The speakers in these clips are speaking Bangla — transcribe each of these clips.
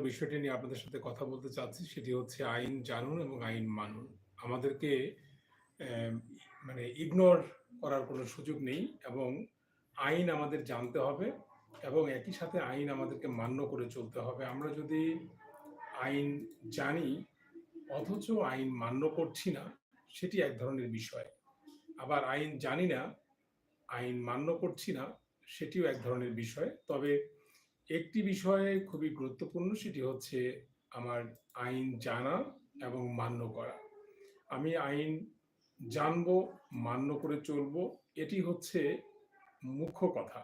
বিষয়টি নিয়ে আপনাদের সাথে কথা বলতে চাচ্ছি সেটি হচ্ছে আইন জানুন এবং আইন মানুন। আমাদেরকে মানে ইগনোর করার কোনো সুযোগ নেই এবং আইন আমাদের জানতে হবে এবং একই সাথে আইন আমাদেরকে মান্য করে চলতে হবে। আমরা যদি আইন জানি অথচ আইন মান্য করছি না, সেটি এক ধরনের বিষয়। আবার আইন জানি না, আইন মান্য করছি না, সেটিও এক ধরনের বিষয়। তবে একটি বিষয়ে খুবই গুরুত্বপূর্ণ সেটি হচ্ছে আমার আইন জানা এবং মান্য করা। আমি আইন জানব, মান্য করে চলবো এটি হচ্ছে মুখ্য কথা।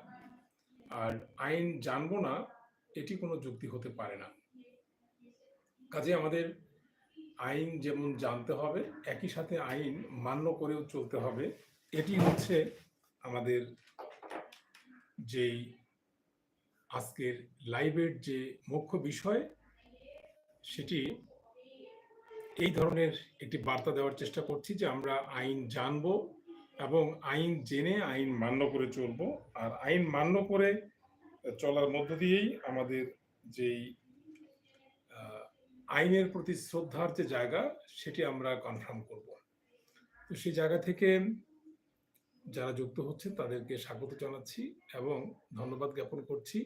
আর আইন জানব না এটি কোনো যুক্তি হতে পারে না। কাজে আমাদের আইন যেমন জানতে হবে, একই সাথে আইন মান্য করেও চলতে হবে। এটি হচ্ছে আমাদের যেই আজকের লাইভের যে মুখ্য বিষয়, সেটি এই ধরনের একটি বার্তা দেওয়ার চেষ্টা করছি যে আমরা আইন জানব এবং আইন জেনে আইন মান্য করে চলবো। আর আইন মান্য করে চলার মধ্য দিয়েই আমাদের যেই আইনের প্রতি শ্রদ্ধার যে জায়গা, সেটি আমরা কনফার্ম করব। তো সেই জায়গা থেকে যারা যুক্ত হচ্ছেন তাদেরকে স্বাগত জানাচ্ছি এবং ধন্যবাদ জ্ঞাপন করছি।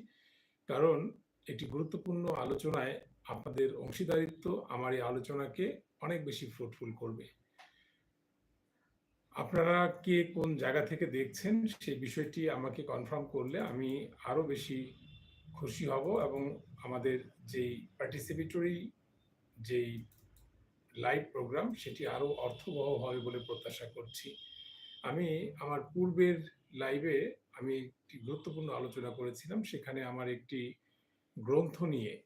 কারণ একটি গুরুত্বপূর্ণ আলোচনায় আপনাদের অংশীদারিত্ব আমার এই আলোচনাকে অনেক বেশি ফ্রুটফুল করবে। আপনারা কে কোন জায়গা থেকে দেখছেন সেই বিষয়টি আমাকে কনফার্ম করলে আমি আরও বেশি খুশি হব এবং আমাদের যেই পার্টিসিপেটরি যেই লাইভ প্রোগ্রাম সেটি আরও অর্থবহ হবে বলে প্রত্যাশা করছি। আমি আমার পূর্বের লাইভে আমি একটি গুরুত্বপূর্ণ আলোচনা করেছিলাম। সেখানে আমার একটি গ্রন্থ নিয়ে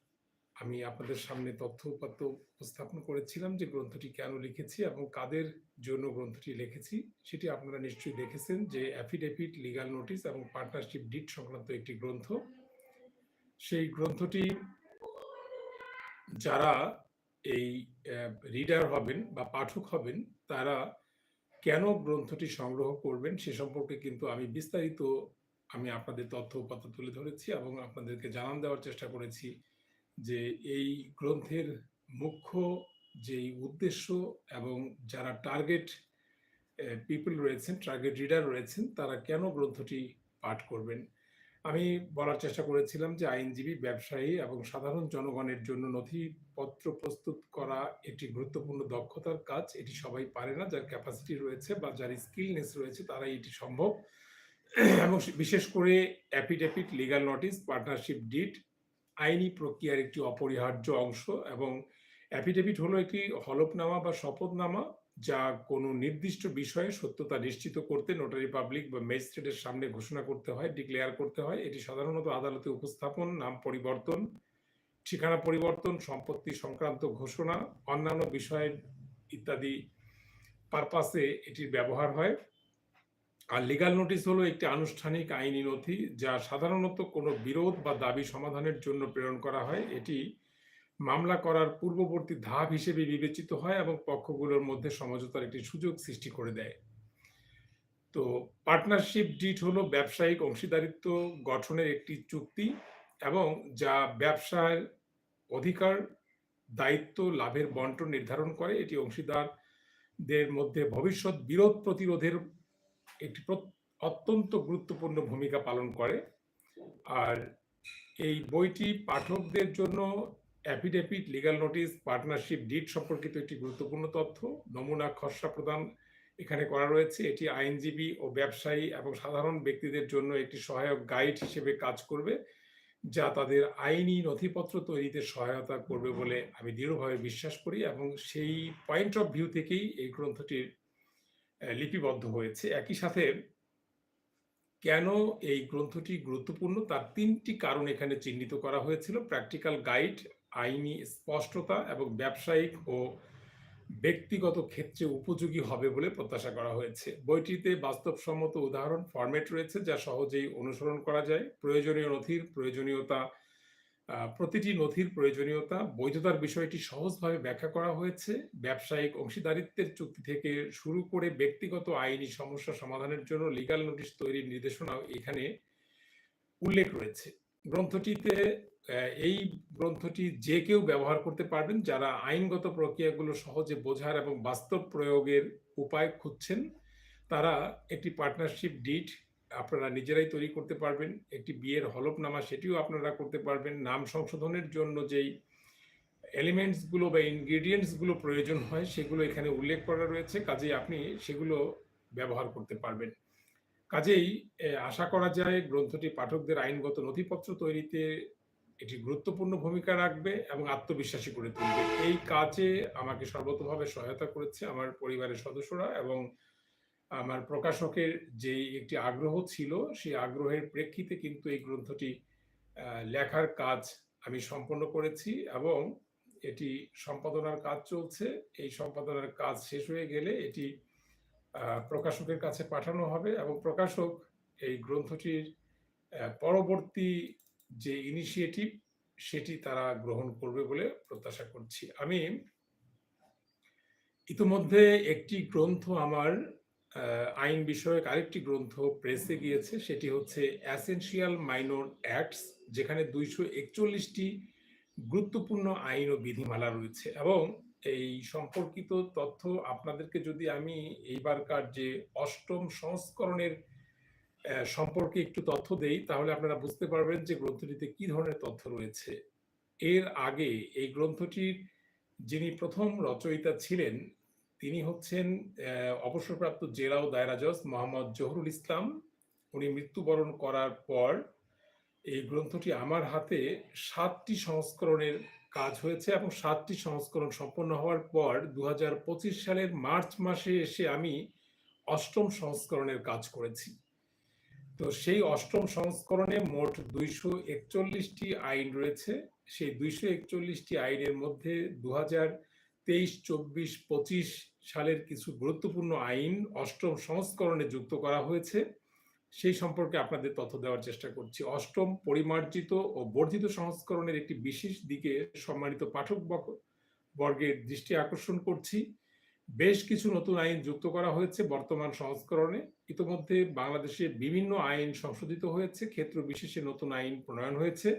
আমি আপনাদের সামনে তথ্য-উপাত্ত উপস্থাপন করেছিলাম যে গ্রন্থটি কেন লিখেছি এবং কাদের জন্য গ্রন্থটি লিখেছি সেটি আপনারা নিশ্চয়ই দেখেছেন যে অ্যাফিডেভিট, লিগ্যাল নোটিস এবং পার্টনারশিপ ডিড সংক্রান্ত একটি গ্রন্থ। সেই গ্রন্থটি যারা এই রিডার হবেন বা পাঠক হবেন তারা কেন গ্রন্থটি সংগ্রহ করবেন সে সম্পর্কে কিন্তু আমি বিস্তারিত আমি আপনাদের তথ্য-উপাত্ত তুলে ধরেছি এবং আপনাদেরকে জানান দেওয়ার চেষ্টা করেছি যে এই গ্রন্থের মুখ্য যেই উদ্দেশ্য এবং যারা টার্গেট পিপল রয়েছেন, টার্গেট রিডার রয়েছেন তারা কেন গ্রন্থটি পাঠ করবেন। আমি বলার চেষ্টা করেছিলাম যে আইনজীবী, ব্যবসায়ী এবং সাধারণ জনগণের জন্য নথিপত্র প্রস্তুত করা একটি গুরুত্বপূর্ণ দক্ষতার কাজ। এটি সবাই পারে না। যার ক্যাপাসিটি রয়েছে বা যার স্কিলনেস রয়েছে তারাই এটি সম্ভব। এবং বিশেষ করে affidavit, legal notice, partnership deed আইনি প্রক্রিয়ার একটি অপরিহার্য অংশ এবং অ্যাফিডেভিট হলো একটি হলফনামা বা শপথনামা যা কোনো নির্দিষ্ট বিষয়ে সত্যতা নিশ্চিত করতে নোটারি পাবলিক বা ম্যাজিস্ট্রেটের সামনে ঘোষণা করতে হয়, ডিক্লেয়ার করতে হয়। এটি সাধারণত আদালতে উপস্থাপন, নাম পরিবর্তন, ঠিকানা পরিবর্তন, সম্পত্তি সংক্রান্ত ঘোষণা, অন্যান্য বিষয় ইত্যাদি পারপাসে এটির ব্যবহার হয়। আর লিগ্যাল নোটিস হলো একটি আনুষ্ঠানিক আইনি নথি যা সাধারণত কোনো বিরোধ বা দাবি সমাধানের জন্য প্রেরণ করা হয়। এটি মামলা করার পূর্ববর্তী ধাপ হিসেবে বিবেচিত হয় এবং পক্ষগুলোর মধ্যে সমঝোতার একটি সুযোগ সৃষ্টি করে দেয়। তো পার্টনারশিপ ডিট হলো ব্যবসায়িক অংশীদারিত্ব গঠনের একটি চুক্তি এবং যা ব্যবসার অধিকার, দায়িত্ব, লাভের বন্টন নির্ধারণ করে। এটি অংশীদারদের মধ্যে ভবিষ্যৎ বিরোধ প্রতিরোধের একটি অত্যন্ত গুরুত্বপূর্ণ ভূমিকা পালন করে। আর এই বইটি পাঠকদের জন্য affidavit, legal notice, partnership deed সম্পর্কিত একটি গুরুত্বপূর্ণ তথ্য, নমুনা খসড়া প্রদান এখানে করা রয়েছে। এটি আইনজীবী ও ব্যবসায়ী এবং সাধারণ ব্যক্তিদের জন্য একটি সহায়ক গাইড হিসেবে কাজ করবে, যা তাদের আইনি নথিপত্র তৈরিতে সহায়তা করবে বলে আমি দৃঢ়ভাবে বিশ্বাস করি এবং সেই পয়েন্ট অফ ভিউ থেকেই এই গ্রন্থটির লিপিবদ্ধ হয়েছে। একই সাথে কেন এই গ্রন্থটি গুরুত্বপূর্ণ তার তিনটি কারণ এখানে চিহ্নিত করা হয়েছিল। প্র্যাকটিক্যাল গাইড, আইনি স্পষ্টতা এবং ব্যবসায়িক ও ব্যক্তিগত ক্ষেত্রে উপযোগী হবে বলে প্রত্যাশা করা হয়েছে। বইটিতে বাস্তবসম্মত উদাহরণ ফরম্যাট রয়েছে যা সহজেই অনুসরণ করা যায়। প্রয়োজনীয় নথির প্রয়োজনীয়তা প্রতিটি নথির প্রয়োজনীয়তা, বৈধতার বিষয়টি সহজভাবে ব্যাখ্যা করা হয়েছে। ব্যবসায়িক অংশীদারিত্বের চুক্তি থেকে শুরু করে ব্যক্তিগত আইনি সমস্যা সমাধানের জন্য লিগাল নোটিশ তৈরির নির্দেশনাও এখানে উল্লেখ রয়েছে। গ্রন্থটিতে এই গ্রন্থটি যে কেউ ব্যবহার করতে পারবেন যারা আইনগত প্রক্রিয়াগুলো সহজে বোঝার এবং বাস্তব প্রয়োগের উপায় খুঁজছেন, তারা একটি পার্টনারশিপ ডিট আপনারা নিজেরাই তৈরি করতে পারবেন, একটি বিয়ের হলফনামা সেটিও আপনারা করতে পারবেন, নাম সংশোধনের জন্য যেই এলিমেন্টসগুলো বা ইনগ্রিডিয়েন্টসগুলো প্রয়োজন হয় সেগুলো এখানে উল্লেখ করা রয়েছে, কাজেই আপনি সেগুলো ব্যবহার করতে পারবেন। কাজেই আশা করা যায় গ্রন্থটি পাঠকদের আইনগত নথিপত্র তৈরিতে এটি গুরুত্বপূর্ণ ভূমিকা রাখবে এবং আত্মবিশ্বাসী করে তুলবে। এই কাজে আমাকে সর্বতভাবে সহায়তা করেছে আমার পরিবারের সদস্যরা এবং আমার প্রকাশকের যে একটি আগ্রহ ছিল, সেই আগ্রহের প্রেক্ষিতে কিন্তু এই গ্রন্থটি লেখার কাজ আমি সম্পন্ন করেছি এবং এটি সম্পাদনার কাজ চলছে। এই সম্পাদনার কাজ শেষ হয়ে গেলে এটি প্রকাশকের কাছে পাঠানো হবে এবং প্রকাশক এই গ্রন্থটির পরবর্তী যে ইনিশিয়েটিভ সেটি তারা গ্রহণ করবে বলে প্রত্যাশা করছি। আমি ইতিমধ্যে একটি গ্রন্থ আমার আইন বিষয়ক আরেকটি গ্রন্থ প্রেসে গিয়েছে, সেটি হচ্ছে অ্যাসেনশিয়াল মাইনর অ্যাক্টস যেখানে দুইশো একচল্লিশটি গুরুত্বপূর্ণ আইন ও বিধিমালা রয়েছে। এবং এই সম্পর্কিত তথ্য আপনাদেরকে যদি আমি এইবারকার যে অষ্টম সংস্করণের সম্পর্কে একটু তথ্য দেই, তাহলে আপনারা বুঝতে পারবেন যে গ্রন্থটিতে কি ধরনের তথ্য রয়েছে। এর আগে এই গ্রন্থটির যিনি প্রথম রচয়িতা ছিলেন, তিনি হচ্ছেন অবসরপ্রাপ্ত জেলা ও দায়রা জজ মোহাম্মদ জহুরুল ইসলাম। উনি মৃত্যুবরণ করার পর এই গ্রন্থটি আমার হাতে সাতটি সংস্করণের কাজ হয়েছে এবং সাতটি সংস্করণ সম্পন্ন হওয়ার পর দু হাজার পঁচিশ সালের মার্চ মাসে এসে আমি অষ্টম সংস্করণের কাজ করেছি। তো সেই অষ্টম সংস্করণে মোট দুইশো একচল্লিশটি আইন রয়েছে। সেই দুইশো একচল্লিশটি আইনের মধ্যে দু হাজার তেইশ, চব্বিশ, পঁচিশ সালের কিছু গুরুত্বপূর্ণ আইন অষ্টম সংস্করণে যুক্ত করা হয়েছে। সেই সম্পর্কে আপনাদের তথ্য দেওয়ার চেষ্টা করছি। অষ্টম পরিমার্জিত ও বর্ধিত সংস্করণের একটি বিশেষ দিকে সম্মানিত পাঠক বর্গের দৃষ্টি আকর্ষণ করছি। বেশ কিছু নতুন আইন যুক্ত করা হয়েছে বর্তমান সংস্করণে। ইতোমধ্যে বাংলাদেশে বিভিন্ন আইন সংশোধিত হয়েছে, ক্ষেত্র বিশেষে নতুন আইন প্রণয়ন হয়েছে।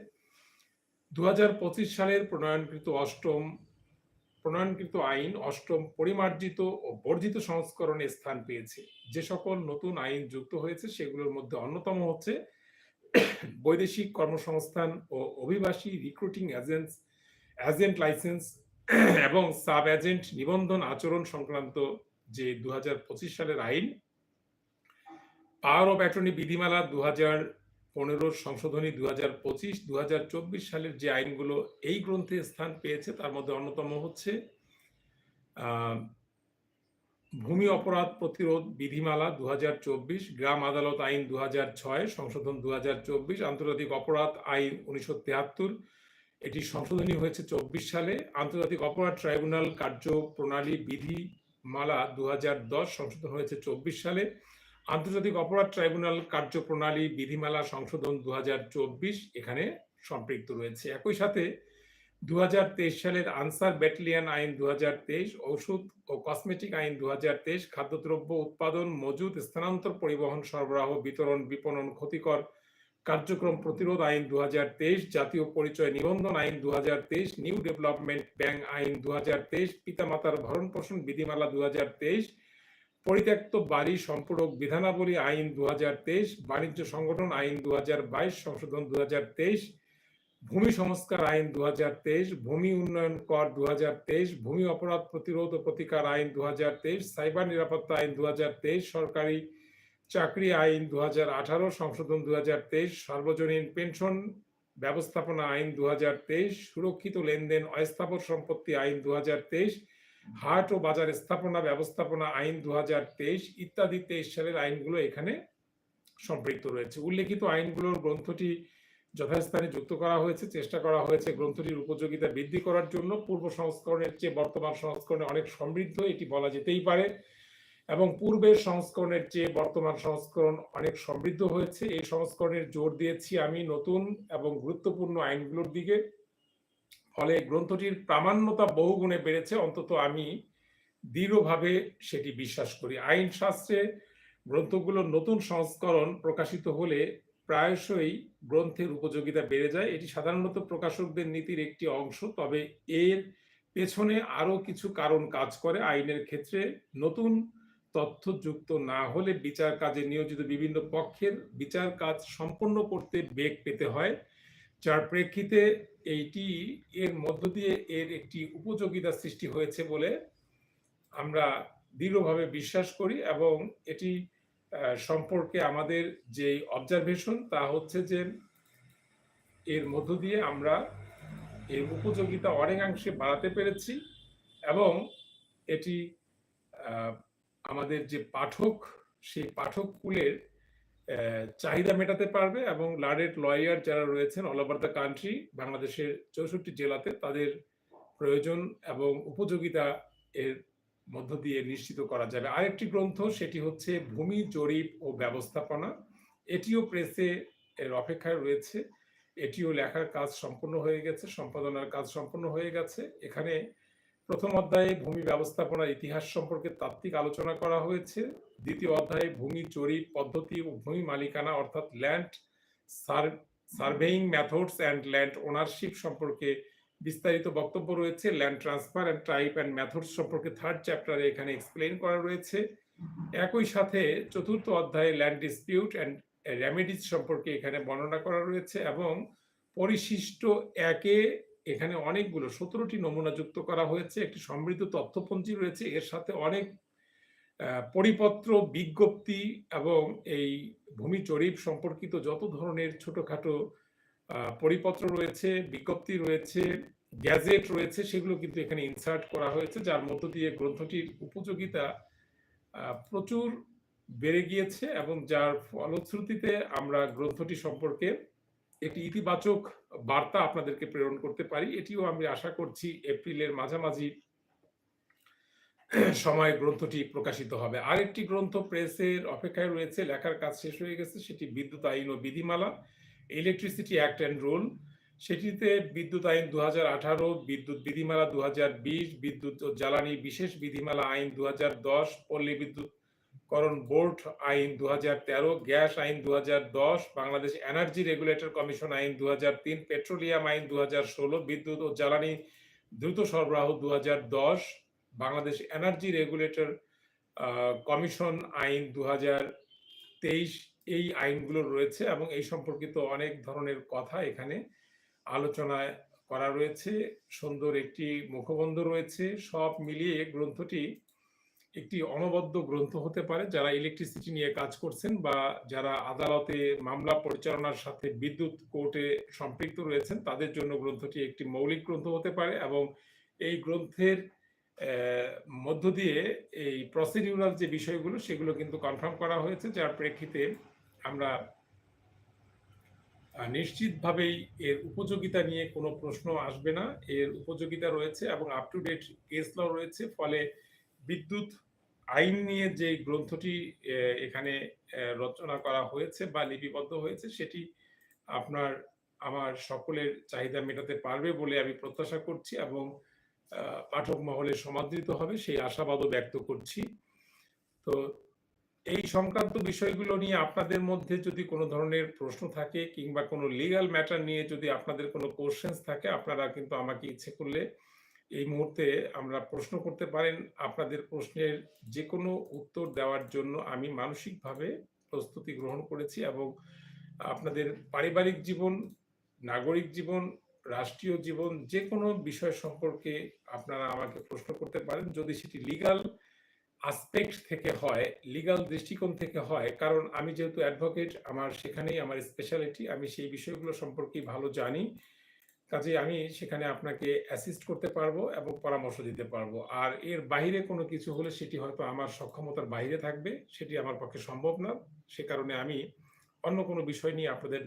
দু হাজার পঁচিশ সালের প্রণয়নকৃত অষ্টম, প্রণয়নকৃত আইন অষ্টম পরিমার্জিত ও বর্ধিত সংস্করণে স্থান পেয়েছে। যে সকল নতুন আইন যুক্ত হয়েছে সেগুলোর মধ্যে অন্যতম হচ্ছে বৈদেশিক কর্মসংস্থান ও অভিবাসী রিক্রুটিং এজেন্টস, এজেন্ট লাইসেন্স এবং সাব এজেন্ট নিবন্ধন আচরণ সংক্রান্ত যে দু হাজার পঁচিশ সালের আইন, পাওয়ার অফ অ্যাটর্নি বিধিমালা দু হাজার পনেরোর সংশোধনী দু হাজার পঁচিশ দু হাজার চব্বিশ সালের যে আইনগুলো এই গ্রন্থে স্থান পেয়েছে, তার মধ্যে অন্যতম হচ্ছে ভূমি অপরাধ প্রতিরোধ বিধিমালা দু হাজার চব্বিশ, গ্রাম আদালত আইন দু ছয়, সংশোধন দু হাজার চব্বিশ, আন্তর্জাতিক অপরাধ আইন উনিশশো এটি সংশোধনী হয়েছে চব্বিশ সালে। আন্তর্জাতিক অপরাধ ট্রাইব্যুনাল কার্য প্রণালী বিধিমালা দু হাজার দশ সংশোধন হয়েছে চব্বিশ সালে। আন্তর্জাতিক অপরাধ ট্রাইব্যুনাল কার্যপ্রণালী বিধিমালা সংশোধন দুহাজার চব্বিশ এখানে সম্পৃক্ত রয়েছে। একই সাথে দু হাজার তেইশ সালের আনসার ব্যাটালিয়ান আইন দু হাজার তেইশ, ঔষধ ও কসমেটিক আইন দু খাদ্যদ্রব্য উৎপাদন, মজুদ, স্থানান্তর, পরিবহন সরবরাহ, বিতরণ, বিপণন ক্ষতিকর কার্যক্রম প্রতিরোধ আইন দুহাজার তেইশ জাতীয় পরিচয় নিবন্ধন আইন দুহাজার তেইশ নিউ ডেভেলপমেন্ট ব্যাংক আইন দু পিতামাতার ভরণ পোষণ বিধিমালা দুহাজার তেইশ পরিত্যক্ত বাড়ি সম্পূরক বিধানাবলী আইন দু হাজার তেইশ বাণিজ্য সংগঠন আইন দু হাজার বাইশ সংশোধন দু হাজার তেইশ ভূমি সংস্কার আইন দু হাজার তেইশ ভূমি উন্নয়ন কর দু হাজার তেইশ ভূমি অপরাধ প্রতিরোধ ও প্রতিকার আইন দু হাজার তেইশ সাইবার নিরাপত্তা আইন দু হাজার তেইশ সরকারি চাকরি আইন দু আঠারো, সংশোধন দু তেইশ, সর্বজনীন পেনশন ব্যবস্থাপনা আইন দু তেইশ, সুরক্ষিত লেনদেন অস্থাবর সম্পত্তি আইন দু তেইশ, হাট ও বাজার স্থাপনা ব্যবস্থাপনা আইন দু ইত্যাদি তেইশ সালের আইনগুলো এখানে সম্পৃক্ত রয়েছে। উল্লেখিত আইনগুলোর গ্রন্থটি যথাস্থানে যুক্ত করা হয়েছে, চেষ্টা করা হয়েছে গ্রন্থটির উপযোগিতা বৃদ্ধি করার জন্য। পূর্ব সংস্করণের চেয়ে বর্তমান সংস্করণে অনেক সমৃদ্ধ, এটি বলা যেতেই পারে। এবং পূর্বের সংস্করণের চেয়ে বর্তমান সংস্করণ অনেক সমৃদ্ধ হয়েছে এই সংস্করণের জোর দিয়েছি আমি নতুন এবং গুরুত্বপূর্ণ আইনগুলোর দিকে ফলে গ্রন্থটির প্রামাণ্যতা বহুগুণে বেড়েছে অন্তত আমি দৃঢ়ভাবে সেটি বিশ্বাস করি আইন শাস্ত্রে গ্রন্থগুলোর নতুন সংস্করণ প্রকাশিত হলে প্রায়শই গ্রন্থের উপযোগিতা বেড়ে যায়। এটি সাধারণত প্রকাশকদের নীতির একটি অংশ। তবে এর পেছনে আরও কিছু কারণ কাজ করে। আইনের ক্ষেত্রে নতুন তথ্য যুক্ত না হলে বিচার কাজে নিয়োজিত বিভিন্ন পক্ষের বিচার কাজ সম্পন্ন করতে বেগ পেতে হয়। যার প্রেক্ষিতে এইটি এর মধ্য দিয়ে এর একটি উপযোগিতা সৃষ্টি হয়েছে বলে আমরা দৃঢ়ভাবে বিশ্বাস করি এবং এটি সম্পর্কে আমাদের যেই অবজারভেশন তা হচ্ছে যে এর মধ্য দিয়ে আমরা এর উপযোগিতা অনেকাংশে বাড়াতে পেরেছি এবং এটি আমাদের যে পাঠক, সেই পাঠক কুলের চাহিদা মেটাতে পারবে এবং লার্নেড লয়ার যারা রয়েছেন অল ওভার দ্য কান্ট্রি বাংলাদেশের ৬৪ জেলাতে তাদের প্রয়োজন এবং উপযোগিতা এর মধ্য দিয়ে নিশ্চিত করা যাবে। আরেকটি গ্রন্থ সেটি হচ্ছে ভূমি জরিপ ও ব্যবস্থাপনা। এটিও প্রেসে এর অপেক্ষায় রয়েছে। এটিও লেখার কাজ সম্পূর্ণ হয়ে গেছে, সম্পাদনার কাজ সম্পূর্ণ হয়ে গেছে। এখানে ১ম অধ্যায়ে ভূমি ব্যবস্থাপনার ইতিহাস সম্পর্কে তাত্ত্বিক আলোচনা করা হয়েছে। দ্বিতীয় অধ্যায়ে ভূমি জরিপ পদ্ধতি ও ভূমি মালিকানা অর্থাৎ land sur surveying methods and land ownership সম্পর্কে বিস্তারিত বক্তব্য রয়েছে। Land transfer and type and methods সম্পর্কে থার্ড চ্যাপ্টারে এখানে এক্সপ্লেন করা রয়েছে। একই সাথে চতুর্থ অধ্যায়ে ল্যান্ড ডিসপিউট অ্যান্ড রেমেডিজ সম্পর্কে এখানে বর্ণনা করা রয়েছে এবং পরিশিষ্ট ১ এ এখানে অনেকগুলো ১৭ টি নমুনা যুক্ত করা হয়েছে। একটি সমৃদ্ধ তথ্যপঞ্জি রয়েছে। এর সাথে অনেক পরিপত্র, বিজ্ঞপ্তি এবং এই ভূমি জরিপ সম্পর্কিত যত ধরনের ছোটখাটো পরিপত্র রয়েছে, বিজ্ঞপ্তি রয়েছে, গ্যাজেট রয়েছে সেগুলো কিন্তু এখানে ইনসার্ট করা হয়েছে। যার মধ্য দিয়ে গ্রন্থটির উপযোগিতা প্রচুর বেড়ে গিয়েছে এবং যার ফলশ্রুতিতে আমরা গ্রন্থটি সম্পর্কে একটি ইতিবাচক বার্তা আপনাদেরকে প্রেরণ করতে পারি। এটিও আমি আশা করছি এপ্রিলের মাঝামাঝি সময়ে গ্রন্থটি প্রকাশিত হবে। আরেকটি গ্রন্থ প্রেসের অপেক্ষায় রয়েছে। লেখার কাজ শেষ হয়ে গেছে। সেটি বিদ্যুৎ আইন ও বিধিমালা, ইলেকট্রিসিটি অ্যাক্ট অ্যান্ড রুল। সেটিতে বিদ্যুৎ আইন ২০১৮, বিদ্যুৎ বিধিমালা ২০২০, বিদ্যুৎ ও জ্বালানি বিশেষ বিধিমালা আইন ২০১০, পল্লী বিদ্যুৎকরণ বোর্ড আইন ২০১৩, গ্যাস আইন ২০১০, বাংলাদেশ এনার্জি রেগুলেটর কমিশন আইন ২০০৩, পেট্রোলিয়াম আইন ২০১৬, বিদ্যুৎ ও জ্বালানি দ্রুত সরবরাহ ২০১০, বাংলাদেশ এনার্জি রেগুলেটর কমিশন আইন ২০২৩ এই আইনগুলো রয়েছে এবং এই সম্পর্কিত অনেক ধরনের কথা এখানে আলোচনায় করা রয়েছে। সুন্দর একটি মুখবন্ধ রয়েছে। সব মিলিয়ে গ্রন্থটি একটি অনবদ্য গ্রন্থ হতে পারে। যারা ইলেকট্রিসিটি নিয়ে কাজ করছেন বা যারা আদালতে মামলা পরিচালনার সাথে বিদ্যুৎ কোর্টে সম্পৃক্ত রয়েছেন, তাদের জন্য গ্রন্থটি একটি মৌলিক গ্রন্থ হতে পারে এবং এই গ্রন্থের মধ্য দিয়ে এই প্রসিডিউরাল যে বিষয়গুলো, সেগুলো কিন্তু কনফার্ম করা হয়েছে। যার প্রেক্ষিতে আমরা নিশ্চিতভাবেই এর উপযোগিতা নিয়ে কোনো প্রশ্ন আসবে না। এর উপযোগিতা রয়েছে এবং up to date case law রয়েছে। ফলে বিদ্যুৎ আইন নিয়ে যে গ্রন্থটি এখানে রচনা করা হয়েছে বা লিপিবদ্ধ হয়েছে, সেটি আপনার, আমার সকলের চাহিদা মেটাতে পারবে বলে আমি প্রত্যাশা করছি এবং পাঠক মহলে সমাদৃত হবে, সেই আশাবাদও ব্যক্ত করছি। তো, এই সংক্রান্ত বিষয়গুলো নিয়ে আপনাদের মধ্যে যদি কোনো ধরনের প্রশ্ন থাকে কিংবা কোনো লিগ্যাল ম্যাটার নিয়ে যদি আপনাদের কোনো কোশ্চেন্স থাকে, আপনারা কিন্তু আমাকে ইচ্ছে করলে এই মুহূর্তে আমরা প্রশ্ন করতে পারেন। আপনাদের প্রশ্নের যে কোনো উত্তর দেওয়ার জন্য আমি মানসিকভাবে প্রস্তুতি গ্রহণ করেছি এবং আপনাদের পারিবারিক জীবন, নাগরিক জীবন, রাষ্ট্রীয় জীবন যে কোনো বিষয় সম্পর্কে আপনারা আমাকে প্রশ্ন করতে পারেন। যদি সেটি লিগাল আসপেক্ট থেকে হয়, লিগাল দৃষ্টিকোণ থেকে হয় কারণ আমি যেহেতু অ্যাডভোকেট আমার সেখানেই আমার স্পেশালিটি। আমি সেই বিষয়গুলো সম্পর্কে ভালো জানি। কাজেই আমি সেখানে আপনাকে অ্যাসিস্ট করতে পারব এবং পরামর্শ দিতে পারব। আর এর বাহিরে কোনো কিছু হলে সেটি হয়তো আমার সক্ষমতার বাইরে থাকবে। সেটি আমার পক্ষে সম্ভব না। সে কারণে আমি অন্য কোনো বিষয় নিয়ে আপনাদের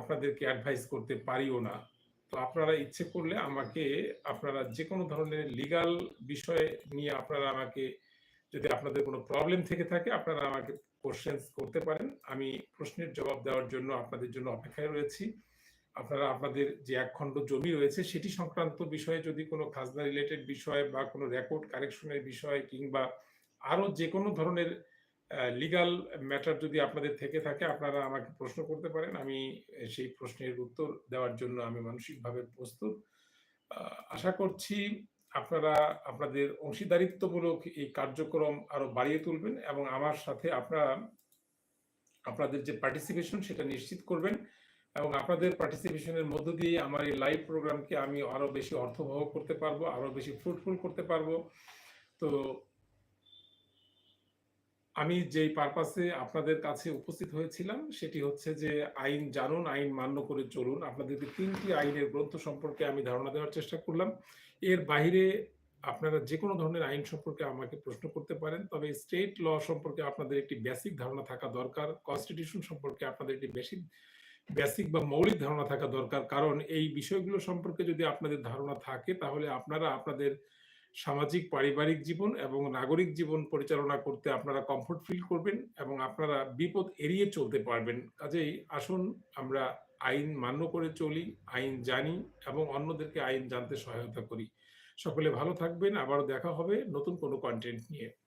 আপনাদেরকে অ্যাডভাইস করতে পারিও না। তো আপনারা ইচ্ছে করলে আমাকে, আপনারা যে কোনো ধরনের লিগ্যাল বিষয় নিয়ে আপনারা আমাকে, যদি আপনাদের কোনো প্রবলেম থেকে থাকে, আপনারা আমাকে কোয়েশ্চেনস করতে পারেন। আমি প্রশ্নের জবাব দেওয়ার জন্য আপনাদের জন্য অপেক্ষায় রয়েছি। আপনারা আপনাদের যে একখণ্ড জমি রয়েছে সেটি সংক্রান্ত বিষয়ে যদি কোনো খাজনা রিলেটেড বিষয় বা কোনো রেকর্ড কারেকশন এর বিষয় কিংবা আরও যেকোনো ধরনের লিগাল ম্যাটার যদি আপনাদের থেকে থাকে, আপনারা আমাকে প্রশ্ন করতে পারেন। আমি সেই প্রশ্নের উত্তর দেওয়ার জন্য আমি মানসিকভাবে প্রস্তুত। আশা করছি আপনারা আপনাদের অংশীদারিত্বমূলক এই কার্যক্রম আরও বাড়িয়ে তুলবেন এবং আমার সাথে আপনারা, আপনাদের যে পার্টিসিপেশন সেটা নিশ্চিত করবেন এবং আপনাদের পার্টিসিপেশনের মধ্য দিয়ে আমার এই লাইভ প্রোগ্রামকে আমি আরও বেশি অর্থবহ করতে পারব, আরও বেশি ফ্রুটফুল করতে পারব। তো আমি যেই পারপাসে আপনাদের কাছে উপস্থিত হয়েছিলাম সেটি হচ্ছে যে আইন জানুন, আইন মান্য করে চলুন। আপনাদেরকে তিনটি আইনের গ্রন্থ সম্পর্কে আমি ধারণা দেওয়ার চেষ্টা করলাম। এর বাহিরে আপনারা যেকোনো ধরনের আইন সম্পর্কে আমাকে প্রশ্ন করতে পারেন। তবে স্টেট ল সম্পর্কে আপনাদের একটি বেসিক ধারণা থাকা দরকার। কনস্টিটিউশন সম্পর্কে আপনাদের একটি বেসিক বেসিক বা মৌলিক ধারণা থাকা দরকার। কারণ এই বিষয়গুলো সম্পর্কে যদি আপনাদের ধারণা থাকে তাহলে আপনারা আপনাদের সামাজিক পারিবারিক জীবন এবং নাগরিক জীবন পরিচালনা করতে আপনারা কমফোর্ট ফিল করবেন এবং আপনারা বিপদ এড়িয়ে চলতে পারবেন। কাজেই আসুন আমরা আইন মান্য করে চলি, আইন জানি এবং অন্যদেরকে আইন জানতে সহায়তা করি। সকলে ভালো থাকবেন। আবারও দেখা হবে নতুন কোনো কন্টেন্ট নিয়ে।